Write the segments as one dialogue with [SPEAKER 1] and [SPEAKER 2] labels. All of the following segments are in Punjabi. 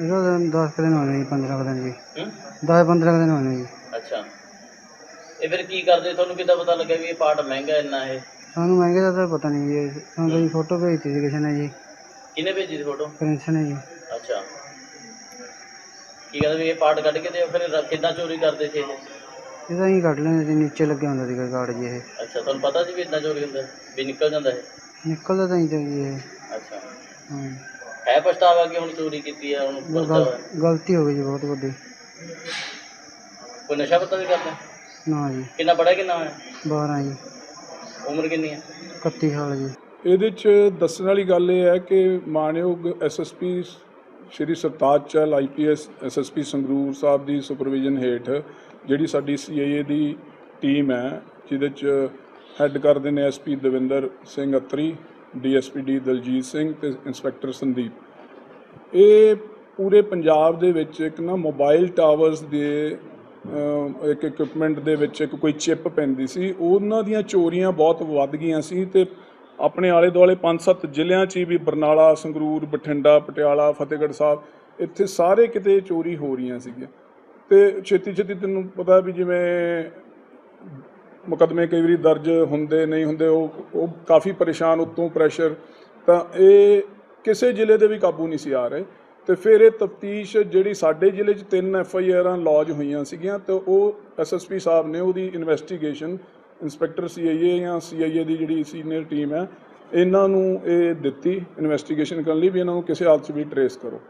[SPEAKER 1] ਇਹਦਾ ਦਿਨ 10 ਕੁ ਦਿਨ ਹੋਣੇ ਜੀ 15 ਕੁ ਦਿਨ ਜੀ।
[SPEAKER 2] ਹੂੰ?
[SPEAKER 1] 10 15 ਕੁ ਦਿਨ ਹੋਣੇ ਜੀ।
[SPEAKER 2] ਅੱਛਾ। ਇਹ ਫਿਰ ਕੀ ਕਰਦੇ? ਤੁਹਾਨੂੰ ਕਿੱਦਾਂ ਪਤਾ ਲੱਗਾ ਵੀ ਇਹ ਪਾਰਟ ਮਹਿੰਗਾ ਇੰਨਾ ਇਹ?
[SPEAKER 1] ਸਾਨੂੰ ਮਹਿੰਗੇ ਦਾ ਤਾਂ ਪਤਾ ਨਹੀਂ ਜੀ ਇਹ। ਸਾਨੂੰ ਤਾਂ ਜੀ ਫੋਟੋ ਭੇਜਤੀ ਸੀ ਕਿਸੇ ਨੇ ਜੀ।
[SPEAKER 2] ਕਿਹਨੇ ਭੇਜੀ ਸੀ ਫੋਟੋ?
[SPEAKER 1] ਪ੍ਰਿੰਸ ਨੇ ਜੀ।
[SPEAKER 2] ਅੱਛਾ। ਕੀ ਕਹਿੰਦੇ ਵੀ ਇਹ ਪਾਰਟ ਕੱਢ ਕੇ ਤੇ ਫਿਰ ਰ- ਕਿੱਦਾਂ ਚੋਰੀ ਕਰਦੇ ਸੀ ਇਹ?
[SPEAKER 1] ਇਹਦਾ ਹੀ ਕੱਢ ਲੈਂਦੇ ਸੀ ਨੀਚੇ ਲੱਗਿਆ ਹੁੰਦਾ ਸੀਗਾ ਕਾਰਡ ਜੀ ਇਹ।
[SPEAKER 2] ਅੱਛਾ ਤੁਹਾਨੂੰ ਪਤਾ ਸੀ ਵੀ ਇਦਾਂ ਚੋਰੀ ਹੁੰਦਾ ਵੀ ਨਿਕਲ ਜਾਂਦਾ ਇਹ?
[SPEAKER 1] ਨਿਕਲਦਾ ਤਾਂ ਹੀ ਤਾਂ ਜੀ ਇਹ।
[SPEAKER 2] ਅੱਛਾ।
[SPEAKER 1] ਹਾਂ।
[SPEAKER 2] ਹੈ ਪਛਤਾਵਾ ਕਿ ਹੁਣ ਚੋਰੀ ਕੀਤੀ ਹੈ ਹੁਣ
[SPEAKER 1] ਗਲ-
[SPEAKER 2] ਪਛਤਾਵਾ ਹੈ?
[SPEAKER 1] ਗਲਤੀ ਹੋ ਗਈ ਜੀ ਬਹੁਤ ਵੱਡੀ।
[SPEAKER 2] ਕੋਈ ਨਸ਼ਾ ਪਤਾ ਵੀ ਕਰਦਾ?
[SPEAKER 1] ਨਾ ਜੀ।
[SPEAKER 2] ਕਿੰਨਾ ਪੜਿਆ ਕਿੰਨਾ ਹੈ
[SPEAKER 1] 12 ਜੀ।
[SPEAKER 2] ਉਮਰ ਕਿੰਨੀ ਹੈ
[SPEAKER 1] 31 ਸਾਲ ਜੀ।
[SPEAKER 3] ਇਹਦੇ 'ਚ ਦੱਸਣ ਵਾਲੀ ਗੱਲ ਇਹ ਹੈ ਕਿ ਮਾਨਯੋਗ SSP Shri Sartaj Chahal IPS SSP Sangrur ਸਾਹਿਬ ਦੀ ਸੁਪਰਵਿਜ਼ਨ ਹੇਠ ਜਿਹੜੀ ਸਾਡੀ ਸੀਆਈਏ ਦੀ ਟੀਮ ਹੈ ਜਿਹਦੇ 'ਚ ਹੈੱਡ ਕਰਦੇ ਨੇ SP Davinder Singh Atri DSP D Daljit Singh ਤੇ ਇੰਸਪੈਕਟਰ ਸੰਦੀਪ। ਇਹ ਪੂਰੇ ਪੰਜਾਬ ਦੇ ਵਿੱਚ ਇੱਕ ਨਾ ਮੋਬਾਈਲ ਟਾਵਰਸ ਦੇ ਇੱਕ ਇਕਵਿਪਮੈਂਟ ਦੇ ਵਿੱਚ ਇੱਕ ਕੋਈ ਚਿਪ ਪੈਂਦੀ ਸੀ। ਉਹਨਾਂ ਦੀਆਂ ਚੋਰੀਆਂ ਬਹੁਤ ਵੱਧ ਗਈਆਂ ਸੀ ਤੇ ਆਪਣੇ ਆਲੇ ਦੁਆਲੇ 5-7 ਜ਼ਿਲ੍ਹਿਆਂ 'ਚ ਹੀ ਵੀ ਬਰਨਾਲਾ, ਸੰਗਰੂਰ, ਬਠਿੰਡਾ, ਪਟਿਆਲਾ, ਫਤਿਹਗੜ੍ਹ ਸਾਹਿਬ, ਇੱਥੇ ਸਾਰੇ ਕਿਤੇ ਚੋਰੀ ਹੋ ਰਹੀਆਂ ਸੀਗੀਆਂ। ਤੇ ਛੇਤੀ ਛੇਤੀ ਤੈਨੂੰ ਪਤਾ ਵੀ ਜਿਵੇਂ ਮੁਕੱਦਮੇ ਕਈ ਵਾਰੀ ਦਰਜ ਹੁੰਦੇ, ਨਹੀਂ ਹੁੰਦੇ, ਉਹ ਉਹ ਕਾਫੀ ਪਰੇਸ਼ਾਨ, ਉਤੋਂ ਪ੍ਰੈਸ਼ਰ ਤਾਂ ਇਹ ਕਿਸੇ ਜ਼ਿਲ੍ਹੇ ਦੇ ਵੀ ਕਾਬੂ ਨਹੀਂ ਸੀ ਆ ਰਹੇ। ਤੇ ਫਿਰ ਇਹ ਤਫਤੀਸ਼ ਜਿਹੜੀ ਸਾਡੇ ਜ਼ਿਲ੍ਹੇ 'ਚ ਤਿੰਨ ਐਫ ਆਈ ਆਰਾਂ ਲੌਜ ਹੋਈਆਂ ਸੀਗੀਆਂ, ਤੇ ਉਹ ਐਸਐਸਪੀ ਸਾਹਿਬ ਨੇ ਉਹਦੀ ਇਨਵੈਸਟੀਗੇਸ਼ਨ ਇੰਸਪੈਕਟਰ ਸੀ ਆਈ ਏ ਜਾਂ ਸੀ ਆਈ ਏ ਦੀ ਜਿਹੜੀ ਸੀਨੀਅਰ ਟੀਮ ਹੈ, ਇਹਨਾਂ ਨੂੰ ਇਹ ਦਿੱਤੀ ਇਨਵੈਸਟੀਗੇਸ਼ਨ ਕਰਨ ਲਈ ਵੀ ਇਹਨਾਂ ਨੂੰ ਕਿਸੇ ਹਾਲਤ 'ਚ ਵੀ ਟਰੇਸ ਕਰੋ।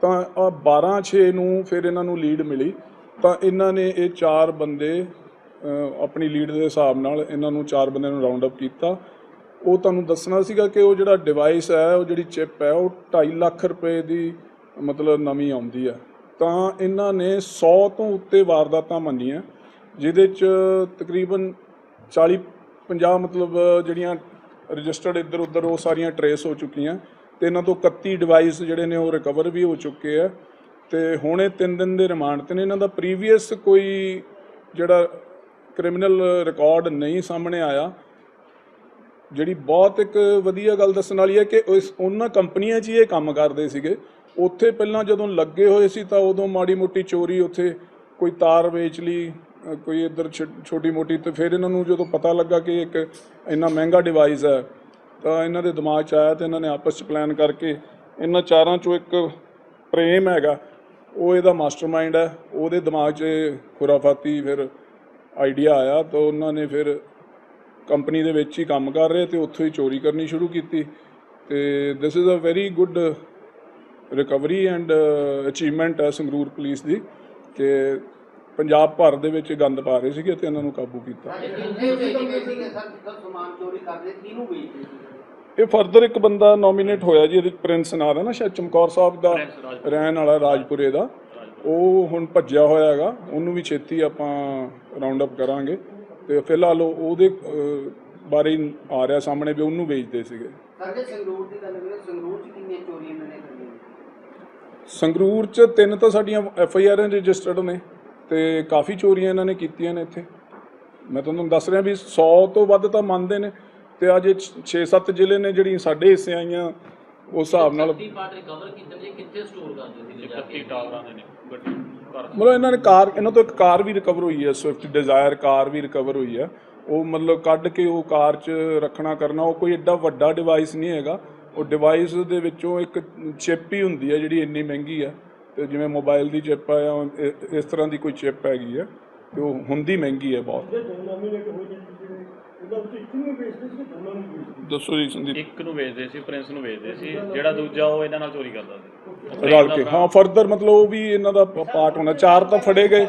[SPEAKER 3] ਤਾਂ ਆ 12 6 ਨੂੰ ਫਿਰ ਇਹਨਾਂ ਨੂੰ ਲੀਡ ਮਿਲੀ। ਤਾਂ ਇਹਨਾਂ ਨੇ ਇਹ ਚਾਰ ਬੰਦੇ ਆਪਣੀ ਲੀਡ ਦੇ ਹਿਸਾਬ ਨਾਲ ਇਹਨਾਂ ਨੂੰ ਚਾਰ ਬੰਦਿਆਂ ਨੂੰ ਰਾਉਂਡ ਅਪ ਕੀਤਾ। ਉਹ ਤੁਹਾਨੂੰ ਦੱਸਣਾ ਸੀਗਾ ਕਿ ਉਹ ਜਿਹੜਾ ਡਿਵਾਈਸ ਹੈ, ਉਹ ਜਿਹੜੀ ਚਿਪ ਹੈ, ਉਹ 2.5 ਲੱਖ ਰੁਪਏ ਦੀ ਮਤਲਬ ਨਵੀਂ ਆਉਂਦੀ ਹੈ। ਤਾਂ ਇਹਨਾਂ ਨੇ 100 ਤੋਂ ਉੱਤੇ ਵਾਰਦਾਤਾਂ ਮੰਨੀਆਂ, ਜਿਹਦੇ ਚ ਤਕਰੀਬਨ 40 50 ਮਤਲਬ ਜਿਹੜੀਆਂ ਰਜਿਸਟਰਡ ਇੱਧਰ ਉੱਧਰ ਉਹ ਸਾਰੀਆਂ ਟਰੇਸ ਹੋ ਚੁੱਕੀਆਂ। ਤੇ ਇਹਨਾਂ ਤੋਂ 31 ਡਿਵਾਈਸ ਜਿਹੜੇ ਨੇ, ਉਹ ਰਿਕਵਰ ਵੀ ਹੋ ਚੁੱਕੇ ਆ। ਤੇ ਹੁਣੇ ਇਹ 3 ਦਿਨ ਦੇ ਰਿਮਾਂਡ ਤੇ ਨੇ। ਇਹਨਾਂ ਦਾ ਪ੍ਰੀਵੀਅਸ ਕੋਈ ਜਿਹੜਾ ਕ੍ਰਿਮੀਨਲ ਰਿਕਾਰਡ ਨਹੀਂ ਸਾਹਮਣੇ ਆਇਆ। ਜਿਹੜੀ ਬਹੁਤ ਇੱਕ ਵਧੀਆ ਗੱਲ ਦੱਸਣ ਵਾਲੀ ਹੈ ਕਿ ਇਸ ਉਹਨਾਂ ਕੰਪਨੀਆਂ 'ਚ ਹੀ ਇਹ ਕੰਮ ਕਰਦੇ ਸੀਗੇ। ਉੱਥੇ ਪਹਿਲਾਂ ਜਦੋਂ ਲੱਗੇ ਹੋਏ ਸੀ ਤਾਂ ਉਦੋਂ ਮਾੜੀ ਮੋਟੀ ਚੋਰੀ ਉੱਥੇ ਕੋਈ ਤਾਰ ਵੇਚ ਲਈ, ਕੋਈ ਇੱਧਰ ਛੋਟੀ ਮੋਟੀ ਤੇ ਫਿਰ ਇਹਨਾਂ ਨੂੰ ਜਦੋਂ ਪਤਾ ਲੱਗਾ ਕਿ ਇੱਕ ਇੰਨਾ ਮਹਿੰਗਾ ਡਿਵਾਈਸ ਹੈ, ਤਾਂ ਇਹਨਾਂ ਦੇ ਦਿਮਾਗ 'ਚ ਆਇਆ ਤੇ ਇਹਨਾਂ ਨੇ ਆਪਸ 'ਚ ਪਲਾਨ ਕਰਕੇ ਇਹਨਾਂ ਚਾਰਾਂ 'ਚੋਂ ਇੱਕ ਪ੍ਰੇਮ ਹੈਗਾ, ਉਹ ਇਹਦਾ ਮਾਸਟਰਮਾਈਂਡ ਹੈ, ਉਹਦੇ ਦਿਮਾਗ 'ਚ ਖੁਰਾਫਾਤੀ ਫਿਰ ਆਈਡੀਆ ਆਇਆ ਤਾਂ ਉਹਨਾਂ ਨੇ ਫਿਰ ਕੰਪਨੀ ਦੇ ਵਿੱਚ ਹੀ ਕੰਮ ਕਰ ਰਹੇ ਤੇ ਉੱਥੋਂ ਹੀ ਚੋਰੀ ਕਰਨੀ ਸ਼ੁਰੂ ਕੀਤੀ ਤੇ this is a very good recovery and achievement ਹੈ ਸੰਗਰੂਰ ਪੁਲਿਸ ਦੀ ਕਿ ਪੰਜਾਬ ਭਰ ਦੇ ਵਿੱਚ ਗੰਦ ਪਾ ਰਹੇ ਸੀਗੇ ਤੇ ਇਹਨਾਂ ਨੂੰ ਕਾਬੂ ਕੀਤਾ। ਇਹ ਫਰਦਰ ਇੱਕ ਬੰਦਾ ਨੋਮੀਨੇਟ ਹੋਇਆ ਜੀ ਇਹਦੇ ਪ੍ਰਿੰਸ ਨਾਂ ਦਾ ਨਾ ਸ਼ਾਇਦ ਚਮਕੌਰ ਸਾਹਿਬ ਦਾ ਰਹਿਣ ਵਾਲਾ ਰਾਜਪੁਰੇ ਦਾ। ਉਹ ਹੁਣ ਭੱਜਿਆ ਹੋਇਆ ਹੈਗਾ ਉਹਨੂੰ ਵੀ ਛੇਤੀ ਆਪਾਂ ਰਾਉਂਡ ਅਪ ਕਰਾਂਗੇ। ਤੇ ਫਿਲਹਾਲ ਉਹ- ਉਹਦੇ ਬਾਰੇ ਆ ਰਿਹਾ ਸਾਹਮਣੇ ਵੀ ਉਹਨੂੰ ਵੇਚਦੇ ਸੀਗੇ।
[SPEAKER 4] ਸਾਡੇ ਸੰਗਰੂਰ ਦੀ ਗੱਲ ਕਰੀਏ ਸੰਗਰੂਰ ਚ ਕਿੰਨੀਆਂ ਚੋਰੀਆਂ ਇਹਨਾਂ ਨੇ ਕਰੀਆਂ?
[SPEAKER 3] ਸੰਗਰੂਰ 'ਚ ਤਿੰਨ ਤਾਂ ਸਾਡੀਆਂ ਐਫ ਆਈ ਆਰ ਰਜਿਸਟਰਡ ਨੇ ਤੇ ਕਾਫੀ ਚੋਰੀਆਂ ਇਹਨਾਂ ਨੇ ਕੀਤੀਆਂ ਨੇ ਇੱਥੇ। ਮੈਂ ਤੁਹਾਨੂੰ ਦੱਸ ਰਿਹਾ ਵੀ 100 ਤੋਂ ਵੱਧ ਤਾਂ ਮੰਨਦੇ ਨੇ ਤੇ ਅੱਜ 6-7 ਜ਼ਿਲ੍ਹੇ ਨੇ ਜਿਹੜੀਆਂ ਸਾਡੇ ਹਿੱਸੇ ਆਈਆਂ ਉਸ ਹਿਸਾਬ ਨਾਲ
[SPEAKER 2] ਦੀ ਪਾਰਟ ਰਿਕਵਰ ਕੀਤੇ ਜੇ ਕਿੱਥੇ ਸਟੋਰ ਕਰਦੇ ਸੀ ਜਾ ਕੇ?
[SPEAKER 5] ਟਾਵਰਾਂ ਦੇ ਨੇ ਗੱਡੀ ਘਰ
[SPEAKER 3] ਮਤਲਬ ਇਹਨਾਂ ਨੇ ਕਾਰ ਇਹਨਾਂ ਤੋਂ ਇੱਕ ਕਾਰ ਵੀ ਰਿਕਵਰ ਹੋਈ ਹੈ ਸਵਿਫਟ ਡਿਜ਼ਾਇਰ ਕਾਰ ਵੀ ਰਿਕਵਰ ਹੋਈ ਹੈ। ਉਹ ਮਤਲਬ ਕੱਢ ਕੇ ਉਹ ਕਾਰ 'ਚ ਰੱਖਣਾ ਕਰਨਾ ਉਹ ਕੋਈ ਐਡਾ ਵੱਡਾ ਡਿਵਾਈਸ ਨਹੀਂ ਹੈਗਾ। ਉਹ ਡਿਵਾਈਸ ਦੇ ਵਿੱਚੋਂ ਇੱਕ ਚਿਪ ਹੀ ਹੁੰਦੀ ਹੈ ਜਿਹੜੀ ਇੰਨੀ ਮਹਿੰਗੀ ਹੈ। ਤੇ ਜਿਵੇਂ ਮੋਬਾਈਲ ਦੀ ਚਿਪ ਹੈ ਇਸ ਤਰ੍ਹਾਂ ਦੀ ਕੋਈ ਚਿਪ ਹੈਗੀ ਹੈ ਤੇ ਉਹ ਹੁੰਦੀ ਮਹਿੰਗੀ ਹੈ ਬਹੁਤ। ਦੱਸੋ ਜੀ ਸੰਦੀਪ।
[SPEAKER 5] ਇੱਕ ਨੂੰ ਵੇਚਦੇ ਸੀ ਪ੍ਰਿੰਸ ਨੂੰ ਵੇਚਦੇ ਸੀ ਜਿਹੜਾ ਦੂਜਾ ਉਹ ਇਹਨਾਂ ਨਾਲ ਚੋਰੀ ਕਰਦਾ ਸੀ।
[SPEAKER 3] ਰਲ ਕੇ ਹਾਂ ਫਰਦਰ ਮਤਲਬ ਉਹ ਵੀ ਇਹਨਾਂ ਦਾ ਪਾਰਟ ਹੋਣਾ। ਚਾਰ ਤਾਂ ਫੜੇ ਗਏ।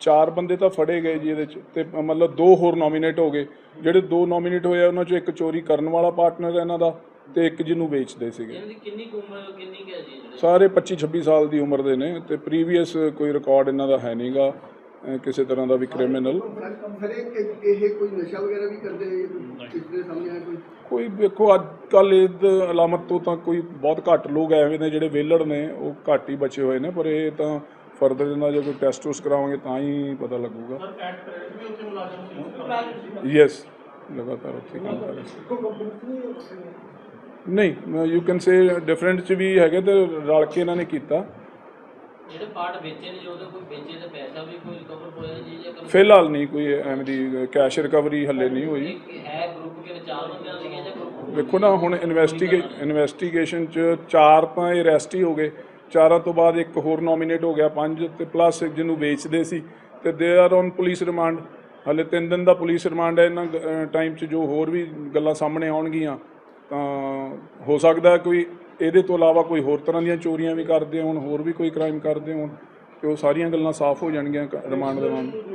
[SPEAKER 3] ਚਾਰ ਬੰਦੇ ਤਾਂ ਫੜੇ ਗਏ ਜੀ ਇਹਦੇ ਚ। ਤੇ ਮਤਲਬ ਦੋ ਹੋਰ ਨੋਮੀਨੇਟ ਹੋ ਗਏ। ਜਿਹੜੇ ਦੋ ਨੋਮੀਨੇਟ ਹੋਏ ਆ ਉਹਨਾਂ ਚੋਂ ਇੱਕ ਚੋਰੀ ਕਰਨ ਵਾਲਾ ਪਾਰਟਨਰ ਹੈ ਇਹਨਾਂ ਦਾ ਤੇ ਇੱਕ ਜਿਹਨੂੰ ਵੇਚਦੇ ਸੀਗੇ।
[SPEAKER 2] ਇਹਨਾਂ ਦੀ ਕਿੰਨੀ ਕੁ ਉਮਰ ਕਿੰਨੀ ਕੁ ਹੈ ਜੀ ਜਿਹੜੇ
[SPEAKER 3] ਸਾਰੇ 25 26 ਸਾਲ ਦੀ ਉਮਰ ਦੇ ਨੇ ਤੇ ਪ੍ਰੀਵੀਅਸ ਕੋਈ ਰਿਕਾਰਡ ਇਹਨਾਂ ਦਾ ਹੈ ਨਹੀਂਗਾ ਕਿਸੇ ਤਰ੍ਹਾਂ ਦਾ ਵੀ ਕ੍ਰਿਮੀਨਲ
[SPEAKER 4] ਇਹ ਕੋਈ ਨਸ਼ਾ ਵਗੈਰਾ ਵੀ ਕਰਦੇ ਕਿਸ ਦੇ ਸਾਹਮਣੇ ਆਇਆ ਕੋਈ?
[SPEAKER 3] ਕੋਈ ਵੇਖੋ ਅੱਜ ਕੱਲ ਇਹ ਅਲਾਮਤ ਤੋਂ ਤਾਂ ਕੋਈ ਬਹੁਤ ਘੱਟ ਲੋਕ ਐਵੇਂ ਨੇ ਜਿਹੜੇ ਵੇਲੜ ਨੇ ਉਹ ਘੱਟ ਹੀ ਬਚੇ ਹੋਏ ਨੇ ਪਰ ਇਹ ਤਾਂ ਫਰਦਰ ਇਹਨਾਂ ਜੇ ਕੋਈ ਟੈਸਟ ਟੂਸ ਕਰਾਵਾਂਗੇ ਤਾਂ ਹੀ ਪਤਾ ਲੱਗੂਗਾ। ਯੈਸ ਲਗਾਤਾਰ ਉੱਥੇ ਕੰਮ ਕਰ ਰਹੇ ਨਹੀਂ ਯੂ ਕੈਨ ਸੇ ਡਿਫਰੈਂਟ ਚ ਵੀ ਹੈਗੇ ਤੇ ਰਲ ਕੇ ਇਹਨਾਂ ਨੇ ਕੀਤਾ।
[SPEAKER 2] ਜਿਹੜੇ ਪਾਰਟ ਵੇਚੇ ਨੇ ਜੋ ਉਹਦੇ ਕੋਈ ਵੇਚੇ ਤੇ ਪੈਸਾ ਵੀ ਕੋਈ ਰਿਕਵਰ ਹੋਇਆ ਜੀ ਜਾਂ ਕੋਈ
[SPEAKER 3] ਫਿਲਹਾਲ ਨਹੀਂ ਕੋਈ ਐਵੇਂ ਦੀ ਕੈਸ਼ ਰਿਕਵਰੀ ਹੱਲੇ ਨਹੀਂ ਹੋਈ।
[SPEAKER 2] ਇਹ ਹੈ ਗਰੁੱਪ ਕਿਹਨੇ ਚਾਰ ਬੰਦਿਆਂ ਸੀਗੇ ਜਾਂ ਗਰੁੱਪ
[SPEAKER 3] ਵੇਖੋ ਨਾ ਹੁਣ ਇਨਵੈਸਟੀਗੇ ਇਨਵੈਸਟੀਗੇਸ਼ਨ ਚ ਚਾਰ ਤਾਂ ਇਹ ਅਰੈਸਟ ਹੀ ਹੋ ਗਏ। ਚਾਰਾਂ ਤੋਂ ਬਾਅਦ ਇੱਕ ਹੋਰ ਨੋਮੀਨੇਟ ਹੋ ਗਿਆ ਪੰਜ ਤੇ ਪਲੱਸ ਜਿਹਨੂੰ ਵੇਚਦੇ ਸੀ ਤੇ they are on police remand ਹਲੇ 3 ਦਿਨ ਦਾ ਪੁਲਿਸ ਰਿਮਾਂਡ ਹੈ ਇਹਨਾਂ ਟਾਈਮ ਚ ਜੋ ਹੋਰ ਵੀ ਗੱਲਾਂ ਸਾਹਮਣੇ ਆਉਣਗੀਆਂ ਤਾਂ ਹੋ ਸਕਦਾ ਕੋਈ ਇਹਦੇ ਤੋਂ ਇਲਾਵਾ ਕੋਈ ਹੋਰ ਤਰ੍ਹਾਂ ਦੀਆਂ ਚੋਰੀਆਂ ਵੀ ਕਰਦੇ ਹੋਣ, ਹੋਰ ਵੀ ਕੋਈ ਕ੍ਰਾਈਮ ਕਰਦੇ ਹੋਣ, ਤੇ ਉਹ ਸਾਰੀਆਂ ਗੱਲਾਂ ਸਾਫ਼ ਹੋ ਜਾਣਗੀਆਂ ਰਿਮਾਂਡ ਦੌਰਾਨ